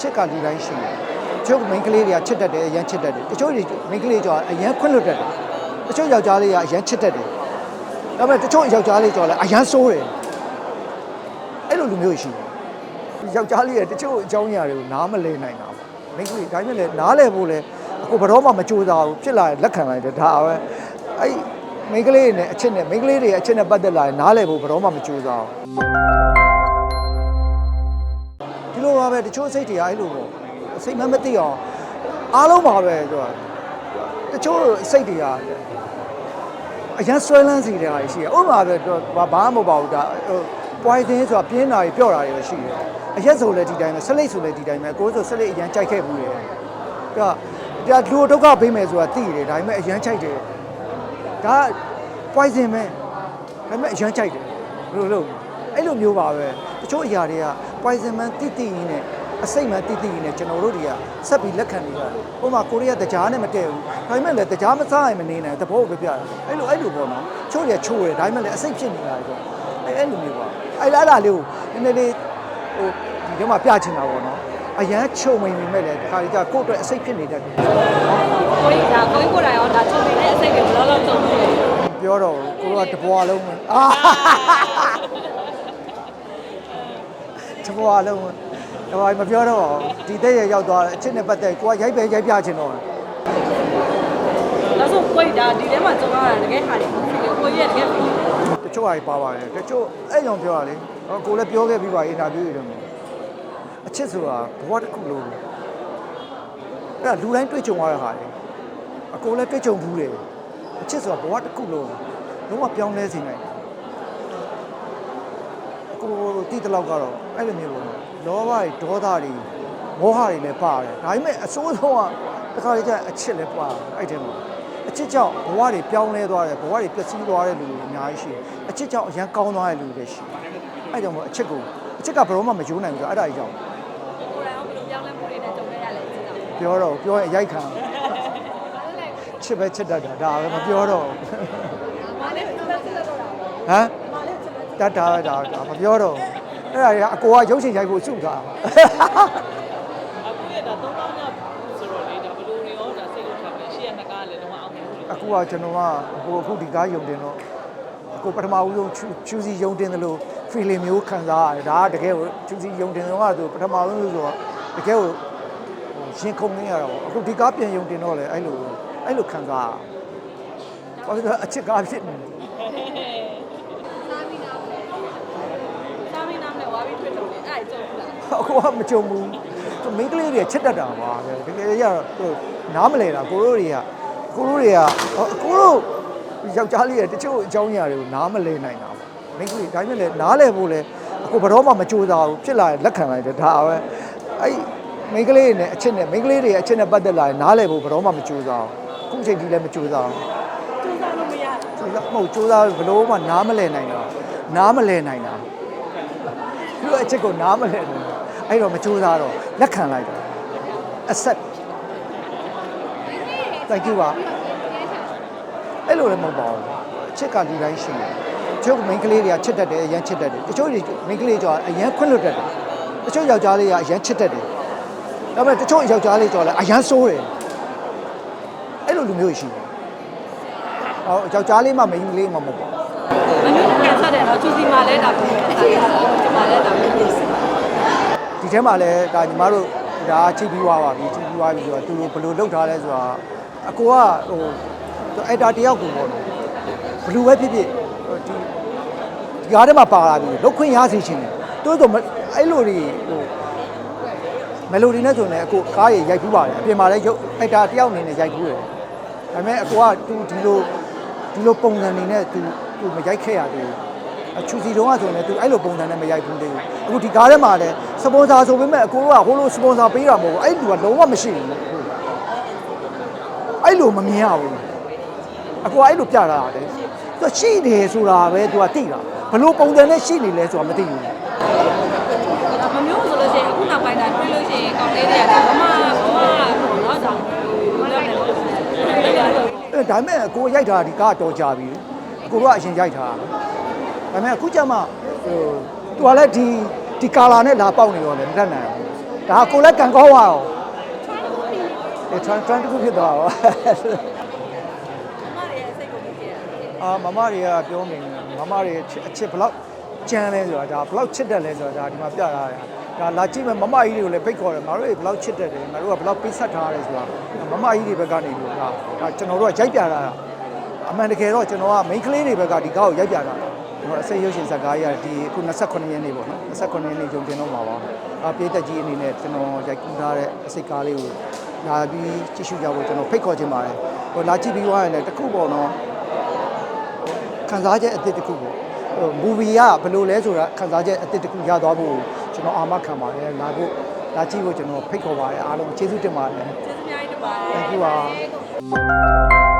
ချစ်ကလူတိုင်းရှိတယ်တချို့မိန်းကလေးတွေကချစ်တတ်တယ်အရန်ချစ်တတ်တယ်တချို့တွေမိန်းကလေးကြောအရန်ခွင့်လွတ်တတ်တယ်တချို့ယောက်ျားလေးကအရန်ချစ်တတ်တယ်ဒါပေမဲ့တချို့ယောက်ျားလေးကြောလည်းအရန်ဆိုးတယ်အဲ့လိုလူမျိုးရှိတယ်ယောက်ျားလေးကတချို့အကြောင်းအရာတွေကိုနားမလည်နိုင်တာပေါ့မိန်းကလေးဒါပေမဲ့လည်းနားလည်ဖို့လည်းအခုဘယ်တော့မှမကြိုးစားဘူးဖြစ်လာရင်လက်ခံလိုက်တယ်ဒါပဲအဲ့မိန်းကလေးတွေနဲ့အချစ်နဲ့မိန်းကလေးတွေအချစ်နဲ့ပတ်သက်လာရင်နားလည်ဖို့ဘယ်တော့မှမကြိုးစားဘူးဒီ လိုပါပဲတချို့စိတ်တွေကအဲ့လိုပေါ့စိတ်မမသိအောင်အားလုံးပါပဲသူကတချို့စိတ်တွေကအရန်ဆွဲလန်းစီတဲ့ဟာရှိတယ်ဥပမာပဲသူကဘာမှမဟုတ်ပါဘူးဒါဟို poison ဆိုတာပြင်းတာတွေပြော့တာတွေပဲရှိတယ်အရက်ဆိုလည်းဒီတိုင်းပဲဆက်လိတ်ဆိုလည်းဒီတိုင်းပဲကိုယ်ဆိုဆက်လိတ်အရန်ကြိုက်ခဲ့ဘူးလေသူကဒါလူဒုက္ခပေးမယ်ဆိုတာသိတယ်ဒါပေမဲ့အရန်ကြိုက်တယ်ဒါ poison ပဲဒါပေမဲ့အရန်ကြိုက်တယ်ဘယ်လိုလုပ်အဲ့လိုမျိုးပါပဲတချို့အရာတွေက poison မှန်တိတိရင်းနဲ့အစိတ်မှန်တိတိရင်းနဲ့ကျွန်တော်တို့တွေကဆက်ပြီးလက်ခံနေရတယ်။ဥပမာကိုရီးယားတကြားနဲ့မတည့်ဘူး။ဒါပေမဲ့လည်းတကြားမစားရင်မနေနိုင်ဘူး။တဘောကိုပဲပြတယ်။အဲ့လိုအဲ့လိုပေါ့နော်။ချို့တွေကချိုးတယ်ဒါပေမဲ့လည်းအစိတ်ဖြစ်နေတာပေါ့။အဲ့အဲ့လိုမျိုးပါ။အဲ့လားအဲ့ဒါလေးကိုနည်းနည်းလေးဟိုဒီထဲမှာပြချင်တာပေါ့နော်။အရန်ချုံမိန်နေမဲ့လည်းဒီခါကြီးကကိုယ့်အတွက်အစိတ်ဖြစ်နေတတ်တယ်ကိုကြီးဒါကိုကြီးကိုယ်တိုင်ရောဒါချုပ်နေတဲ့အစိတ်ကိုဘယ်လောက်လောက်ချုပ်နေလဲ။ပြောတော့ကိုကတဘွားလုံးပဲ။အာ တဘွားလုံးပဲ။ဒါပေမဲ့မပြောတော့ဒီတဲ့ရရောက်သွားတယ်အချစ်နဲ့ပတ်သက်ကိုကရိုက်ပဲရိုက်ပြချင်တော့တယ်နောက်ဆုံးကိုကြီးဒါဒီထဲမှာကြုံရတာတကယ်ခါတယ်ကိုကြီးရဲ့တကယ်ဖြစ်နေတယ်တချို့ဟာတွေပါပါတယ်တချို့အဲ့ကြောင့်ပြောရလေဟောကိုလည်းပြောခဲ့ပြီးပါအင်တာဗျူးတွေတော့အချစ်ဆိုတာဘဝတစ်ခုလုံးအဲ့ဒါလူတိုင်းတွေ့ကြုံရတဲ့ဟာတွေအကိုလည်းတွေ့ကြုံဘူးတယ်အချစ်ဆိုတာဘဝတစ်ခုလုံးလုံးဝပြောင်းလဲစေနိုင်တယ်အ ကိုတိတလောက်ကတော့အဲ့လိုမျိုးပေါ့နော်လောဘတွေဒေါသတွေမောဟတွေလည်းပါတယ်ဒါပေမဲ့အစိုးဆုံးကတစ်ခါလေကျရင်အချစ်လည်းပါတယ်အဲ့တဲ့မှာအချစ်ကြောင့်ဘဝတွေပြောင်းလဲသွားတယ်ဘဝတွေပျက်စီးသွားတဲ့လူတွေအများကြီးရှိတယ်အချစ်ကြောင့်အရန်ကောင်းသွားတဲ့လူတွေရှိတယ်အဲ့ကြောင့်မို့အချစ်ကိုအချစ်ကဘယ်တော့မှမယိုးနိုင်ဘူးဆိုတော့အဲ့ဒါကြီးကြောင့်ကိုယ်တိုင်ရောဘယ်လိုပြောင်းလဲမှုတွေနဲ့ကြုံရရလဲသိတာပြောတော့ပြောရင်အရိုက်ခံချစ်ပဲချစ်တတ်တာဒါပဲမပြောတော့ဘူးမာလေးစစ်စစ်စစ် တော့တာဟမ်မာလေးစစ်စစ်တတ်တာပဲဒါဒါမပြောတော့ဘူးအဲ့ဒါကြီးကအကိုကရုပ်ရှင်ရိုက်ဖို့စုတာအခုရတာသုံးပေါင်းညဆိုတော့လေဒါဘလူတွေရောဒါစိတ်လို့ထားတယ်ရှေ့ရနှစ်ကားလည်းတော့အောင်မြင်ဘူးလေအခုကကျွန်တော်ကဟိုအခုဒီကားယုံတင်တော့အခုပထမဦးဆုံးချူစီယုံတင်တယ်လို့ feeling မျိုးခံစားရတယ်ဒါကတကယ်ကိုချူစီယုံတင်တော့ကသူပထမဦးဆုံးဆိုတော့တကယ်ကိုရှင်ခုန်နေရတာပေါ့အခုဒီကားပြန်ယုံတင်တော့လေအဲ့လိုအဲ့လိုခံစားရဘာလို့လဲအချစ်ကားဖြစ်နေ စာမင်းနားနဲ့ဝါပြီးထွက် တော့လေအဲ့ဒါကြုံဘူးလားအခုကမကြုံဘူးသူမိန်းကလေးတွေချစ်တတ်တာပါပဲတကယ်ရတော့သူနားမလဲတာကိုတို့တွေကကိုတို့တွေကကိုတို့ယောက်ျားလေးတွေတချို့အကြောင်းအရာတွေကိုနားမလဲနိုင်တာပေါ့မိန်းကလေးဒါပေမဲ့လည်းနားလဲဖို့လဲအခုဘယ်တော့မှမကြိုးစားဘူးဖြစ်လာရင်လက်ခံလိုက်တယ်ဒါပဲအဲ့မိန်းကလေးတွေနဲ့အချစ်နဲ့မိန်းကလေးတွေအချစ်နဲ့ပတ်သက်လာရင်နားလဲဖို့ဘယ်တော့မှမကြိုးစားဘူးအခုချိန်ကြီးလည်းမကြိုးစားဘူးကြိုးစားလို့မရကျိုးစားမဟုတ်ကျိုးစားဘလို့မှနားမလဲနိုင်တာနားမလဲနိုင်တာသူအ ချစ်ကိုနားမလဲနိုင်တာအဲ့တော့မကျိုးစားတော့လက်ခံလိုက်တာ accept thank you ပါအဲ့လိုလည်းမဟုတ်ပါဘူးအချစ်ကဒီတိုင်းရှိတယ်တချို့မိန်းကလေးတွေကချစ်တတ်တယ်အရန်ချစ်တတ်တယ်တချို့တွေမိန်းကလေးကြောအရန်ခွင့်လွတ်တတ်တယ်တချို့ယောက်ျားလေးကအရန်ချစ်တတ်တယ်ဒါပေမဲ့တချို့ယောက်ျားလေးကြောလည်းအရန်ဆိုးတယ်အဲ့လိုလူမျိုးရှိတယ်ဟောယောက်ျားလေးမှမိန်းကလေးမှမဟုတ်ပါဘူး မမျိုးနဲ့ဆက်တယ်တော့ချူစီမှာလဲဒါပုံစံတိုင်းဒီမှာလဲဒါပုံစံဒီထဲမှာလည်းဒါညီမတို့ဒါချိန်ပြီးသွားပါပြီချိန်ပြီးသွားပြီဆိုတော့သူတို့ဘယ်လိုလုပ်ထားလဲဆိုတာအကိုကဟိုအဲ့ဒါတယောက်ကိုပေါ့နော်ဘယ်လိုပဲဖြစ်ဖြစ်ဟိုဒီဒီကားထဲမှာပါလာပြီလုတ်ခွင့်ရစေချင်တယ်တိုးတော့အဲ့လိုတွေဟိုမယ်လိုဒီနဲ့ဆိုရင်လည်းအကိုကားရရိုက်ဖူးပါတယ်အပြင်မှာလည်းရုပ်အဲ့ဒါတယောက်အနေနဲ့ရိုက်ဖူးတယ်ဒါပေမဲ့အကိုကသူဒီလိုဒီလိုပုံစံနေနဲ့သူ သူမရိုက်ခဲ့ရသေးဘူးအချူစီတုံးကဆိုရင်လည်းသူအဲ့လိုပုံစံနဲ့မရိုက်ဘူးသေးဘူးအခုဒီကားထဲမှာလည်းစပွန်ဆာဆိုပေမဲ့အကိုတို့ကဟိုလိုစပွန်ဆာပေးတာမဟုတ်ဘူးအဲ့လူကလုံးဝမရှိဘူးအဲ့လိုမမြင်ရဘူးအကိုကအဲ့လိုပြတာတယ်သူရှိတယ်ဆိုတာပဲသူကသိတာဘလို့ပုံစံနဲ့ရှိနေလဲဆိုတာမသိဘူးမမျိုးဆိုလို့ရှိရင်အခုနောက်ပိုင်းတိုင်းတွေ့လို့ရှိရင်ကောင်းလေးတွေကဒါမမမမတော့ဒါမလုပ်နဲ့အဲဒါပေမဲ့အကိုရိုက်တာဒီကားတော့ကြာပြီ အကိုကအရင်ရိုက်တာဒါပေမဲ့အခုကျမှဟိုသူကလည်းဒီဒီကာလာနဲ့လာပေါက်နေတော့လေမတတ်နိုင်ဘူးဒါကိုလည်းကန်ကောင်းသွားအောင်ဒီ trend trend တစ်ခုဖြစ်သွားတော့မမရဲ့စိတ်ကိုကြည့်ရတယ်အာမမတွေကပြောနေတယ်မမတွေအချစ်အချစ်ဘလောက်ကြမ်းလဲဆိုတာဒါဘလောက်ချစ်တယ်လဲဆိုတာဒါဒီမှာပြထားတာဒါလာကြည့်မယ်မမကြီးတွေကိုလည်းဖိတ်ခေါ်တယ်ငါတို့တွေဘလောက်ချစ်တယ်တယ်ငါတို့ကဘလောက်ပိတ်ဆက်ထားရတယ်ဆိုတာမမကြီးတွေဘက်ကနေလို့ဒါဒါကျွန်တော်တို့ကရိုက်ပြတာ အမှန်တကယ်တော့ကျွန်တော်က main ကလေးတွေဘက်ကဒီကားကိုရိုက်ပြတာကျွန်တော်အစိတ်ရုပ်ရှင်ဇာတ်ကားကြီးကဒီအခု28ရက်နေ့ပေါ့နော်28ရက်နေ့ဂျုံတင်တော့မှာပါအပြေးသက်ကြီးအနေနဲ့ကျွန်တော်ရိုက်ကူးထားတဲ့အစိတ်ကားလေးကိုလာပြီးကြည့်ရှုကြဖို့ကျွန်တော်ဖိတ်ခေါ်ချင်ပါတယ်ဟိုလာကြည့်ပြီးသွားရင်လည်းတစ်ခုပေါ့နော်ခံစားချက်အသစ်တစ်ခုပေါ့ဟိုမူဗီကဘယ်လိုလဲဆိုတာခံစားချက်အသစ်တစ်ခုရသွားဖို့ကျွန်တော်အာမခံပါတယ်လာဖို့လာကြည့်ဖို့ကျွန်တော်ဖိတ်ခေါ်ပါတယ်အားလုံးကျေးဇူးတင်ပါတယ်ကျေးဇူးများကြီးတင်ပါတယ် Thank you ပါ